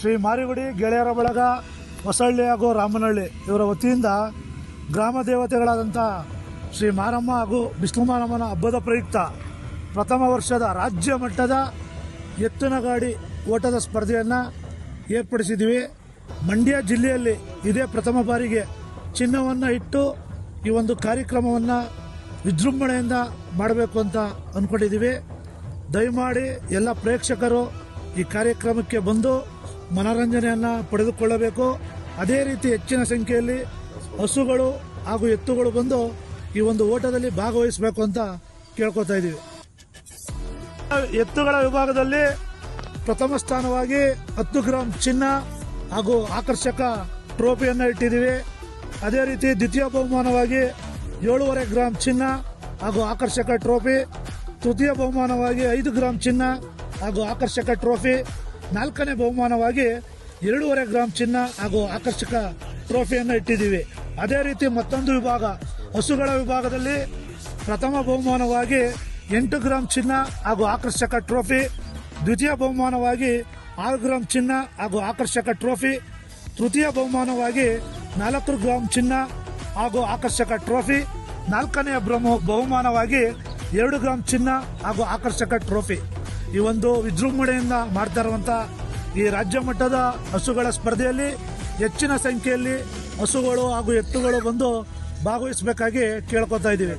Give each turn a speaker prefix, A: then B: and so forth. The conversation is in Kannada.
A: ಶ್ರೀ ಮಾರಿಗುಡಿ ಗೆಳೆಯರ ಬಳಗ ಹೊಸಳ್ಳಿ ಹಾಗೂ ರಾಮನಹಳ್ಳಿ ಇವರ ವತಿಯಿಂದ ಗ್ರಾಮ ದೇವತೆಗಳಾದಂಥ ಶ್ರೀ ಮಾರಮ್ಮ ಹಾಗೂ ವಿಷ್ಣುಮಾರಮ್ಮನ ಹಬ್ಬದ ಪ್ರಯುಕ್ತ ಪ್ರಥಮ ವರ್ಷದ ರಾಜ್ಯ ಮಟ್ಟದ ಎತ್ತಿನ ಗಾಡಿ ಓಟದ ಸ್ಪರ್ಧೆಯನ್ನು ಏರ್ಪಡಿಸಿದ್ದೀವಿ. ಮಂಡ್ಯ ಜಿಲ್ಲೆಯಲ್ಲಿ ಇದೇ ಪ್ರಥಮ ಬಾರಿಗೆ ಚಿನ್ನವನ್ನು ಇಟ್ಟು ಈ ಒಂದು ಕಾರ್ಯಕ್ರಮವನ್ನು ವಿಜೃಂಭಣೆಯಿಂದ ಮಾಡಬೇಕು ಅಂತ ಅಂದ್ಕೊಂಡಿದ್ದೀವಿ ದಯಮಾಡಿ ಎಲ್ಲ ಪ್ರೇಕ್ಷಕರು ಈ ಕಾರ್ಯಕ್ರಮಕ್ಕೆ ಬಂದು ಮನೋರಂಜನೆಯನ್ನು ಪಡೆದುಕೊಳ್ಳಬೇಕು, ಅದೇ ರೀತಿ ಹೆಚ್ಚಿನ ಸಂಖ್ಯೆಯಲ್ಲಿ ಹಸುಗಳು ಹಾಗೂ ಎತ್ತುಗಳು ಬಂದು ಈ ಒಂದು ಓಟದಲ್ಲಿ ಭಾಗವಹಿಸಬೇಕು ಅಂತ ಕೇಳ್ಕೊತಾ ಇದ್ದೀವಿ. ಎತ್ತುಗಳ ವಿಭಾಗದಲ್ಲಿ ಪ್ರಥಮ ಸ್ಥಾನವಾಗಿ ಹತ್ತು ಗ್ರಾಂ ಚಿನ್ನ ಹಾಗೂ ಆಕರ್ಷಕ ಟ್ರೋಫಿಯನ್ನು ಇಟ್ಟಿದ್ದೀವಿ. ಅದೇ ರೀತಿ ದ್ವಿತೀಯ ಬಹುಮಾನವಾಗಿ ಏಳೂವರೆ ಗ್ರಾಂ ಚಿನ್ನ ಹಾಗೂ ಆಕರ್ಷಕ ಟ್ರೋಫಿ. ತೃತೀಯ ಬಹುಮಾನವಾಗಿ ಐದು ಗ್ರಾಂ ಚಿನ್ನ ಹಾಗೂ ಆಕರ್ಷಕ ಟ್ರೋಫಿ. ನಾಲ್ಕನೇ ಬಹುಮಾನವಾಗಿ ಎರಡೂವರೆ ಗ್ರಾಮ್ ಚಿನ್ನ ಹಾಗೂ ಆಕರ್ಷಕ ಟ್ರೋಫಿಯನ್ನು ಇಟ್ಟಿದ್ದೀವಿ. ಅದೇ ರೀತಿ ಮತ್ತೊಂದು ವಿಭಾಗ, ಹಸುಗಳ ವಿಭಾಗದಲ್ಲಿ ಪ್ರಥಮ ಬಹುಮಾನವಾಗಿ ಎಂಟು ಗ್ರಾಂ ಚಿನ್ನ ಹಾಗೂ ಆಕರ್ಷಕ ಟ್ರೋಫಿ, ದ್ವಿತೀಯ ಬಹುಮಾನವಾಗಿ ಆರು ಗ್ರಾಮ್ ಚಿನ್ನ ಹಾಗೂ ಆಕರ್ಷಕ ಟ್ರೋಫಿ, ತೃತೀಯ ಬಹುಮಾನವಾಗಿ ನಾಲ್ಕು ಗ್ರಾಂ ಚಿನ್ನ ಹಾಗೂ ಆಕರ್ಷಕ ಟ್ರೋಫಿ ನಾಲ್ಕನೆಯ ಬ್ರಹ್ಮ ಬಹುಮಾನವಾಗಿ ಎರಡು ಗ್ರಾಮ್ ಚಿನ್ನ ಹಾಗೂ ಆಕರ್ಷಕ ಟ್ರೋಫಿ. ಈ ಒಂದು ವಿಜೃಂಭಣೆಯಿಂದ ಮಾಡ್ತಾ ಈ ರಾಜ್ಯ ಮಟ್ಟದ ಹಸುಗಳ ಸ್ಪರ್ಧೆಯಲ್ಲಿ ಹೆಚ್ಚಿನ ಸಂಖ್ಯೆಯಲ್ಲಿ ಹಸುಗಳು ಹಾಗೂ ಎತ್ತುಗಳು ಬಂದು ಭಾಗವಹಿಸಬೇಕಾಗಿ ಕೇಳ್ಕೊತಾ ಇದ್ದೀವಿ.